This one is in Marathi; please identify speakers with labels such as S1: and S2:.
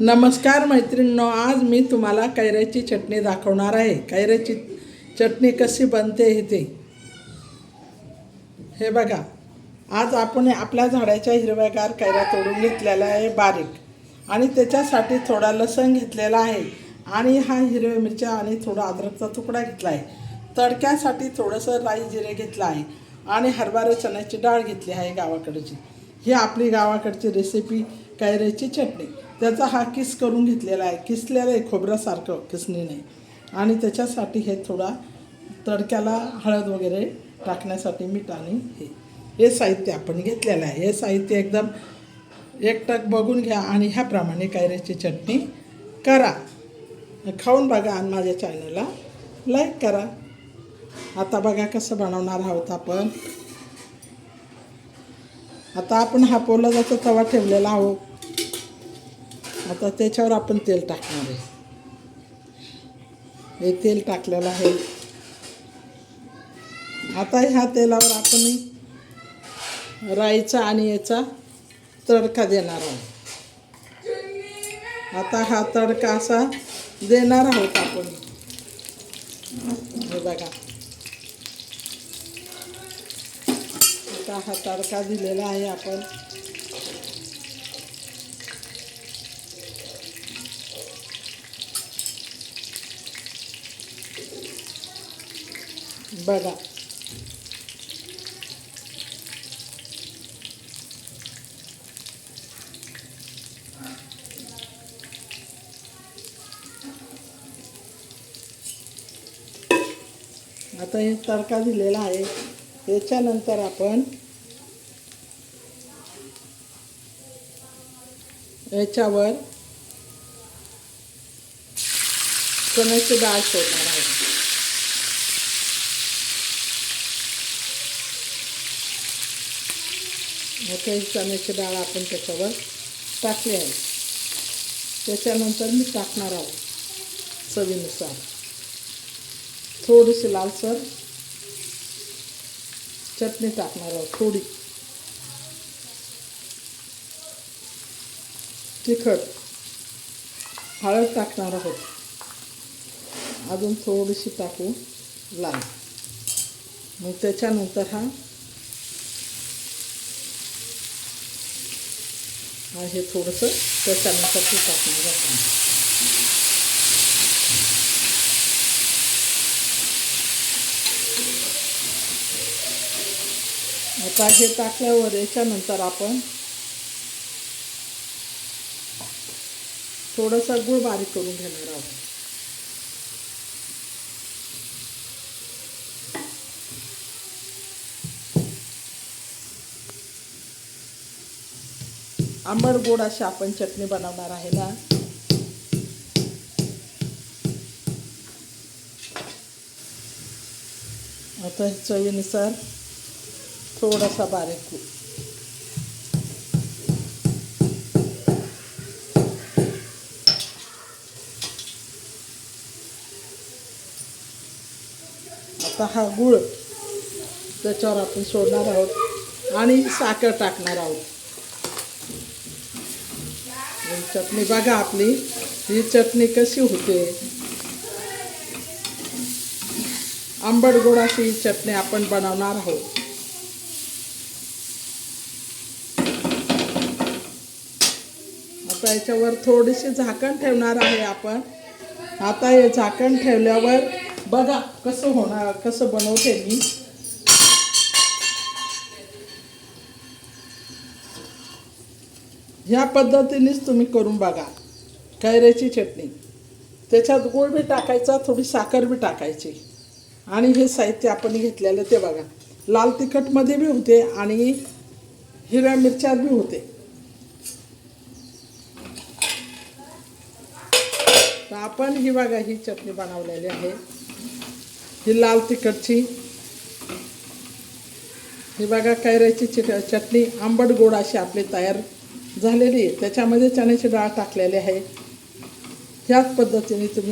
S1: नमस्कार मैत्रिणींनो आज मी तुम्हाला कैऱ्याची चटणी दाखवणार आहे. कैऱ्याची चटणी कशी बनते हे ते. हे बघा आज आपण आपल्या झाडाच्या हिरव्यागार कैऱ्या तोडून घेतलेल्या आहे बारीक. आणि त्याच्यासाठी थोडा लसण घेतलेला आहे. आणि हा हिरव्या मिरच्या आणि थोडा अद्रकचा तुकडा घेतला आहे. तडक्यासाठी थोडंसं राई जिरे घेतलं आहे. आणि हरभरा चण्याची डाळ घेतली आहे गावाकडची. ही आपली गावाकडची रेसिपी कैऱ्याची चटणी. त्याचा हा किस करून घेतलेला आहे. किसलेलं आहे खोबऱ्यासारखं किसणीने आणि त्याच्यासाठी हे थोडा तडक्याला हळद वगैरे टाकण्यासाठी मीठ आणि हे. हे साहित्य आपण घेतलेलं आहे. हे साहित्य एकदम एकटक बघून घ्या आणि ह्याप्रमाणे कैऱ्याची चटणी करा. खाऊन बघा आणि माझ्या चॅनलला लाईक करा. आता बघा कसं बनवणार आहोत आपण. आता आपण हा पोलादाचा तवा ठेवलेला आहोत. आता त्याच्यावर आपण तेल टाकणार आहे. हे तेल टाकलेलं आहे. आता ह्या तेलावर आपण राईचा आणि याचा तडका देणार आहोत. आता हा तडका असा देणार आहोत आपण. हे बघा. आता हा तडका दिलेला आहे आपण. बघा. आता हे तडका दिलेला आहे. त्याच्यानंतर आपण याच्यावर चण्याची डाळ सोडणार आहे मोठ्या चण्याची डाळ आपण त्याच्यावर टाकली आहे. त्याच्यानंतर मी टाकणार आहोत चवीनुसार. थोडीशी लालसर चटणी टाकणार आहोत थोडी. तिखट. हळद टाकणार आहोत. अजून थोडीशी टाकू लाल. मग त्याच्यानंतर हा हा हे थोडंसं त्याच्यानंतर ते टाकणार आपण आता हे टाकल्यावर याच्यानंतर आपण थोडासा गुळ बारीक करून घेणार आहोत. आंबट गोड अशी आपण चटणी बनवणार आहे ना. आता चवीनुसार थोडासा बारीक आता हा गुळ त्याच्यावर आपण सोडणार आहोत आणि साखर टाकणार आहोत. चटणी. बघा आपली ही चटणी कशी होते. आंबट गोड अशी ही चटणी आपण बनवणार आहोत. आता याच्यावर थोडीशी झाकण ठेवणार आहे आपण. आता हे झाकण ठेवल्यावर बघा कसं होणार कसं बनवते मी. ह्या पद्धतीनेच तुम्ही करून बघा. कैऱ्याची चटणी. त्याच्यात गुळ बी टाकायचा थोडी साखर बी टाकायची. आणि हे साहित्य आपण घेतलेलं ते बघा. लाल तिखटमध्ये बी होते आणि हिरव्या मिरच्यात बी होते. तर आपण ही बघा ही चटणी बनवलेली आहे. ही लाल तिखटची. ही बघा कैऱ्याची चिट चटणी आंबट गोड अशी आपली तयार झालेली आहे. त्याच्यामध्ये चण्याची डाळ टाकलेली आहे. ह्याच पद्धतीने तुम्ही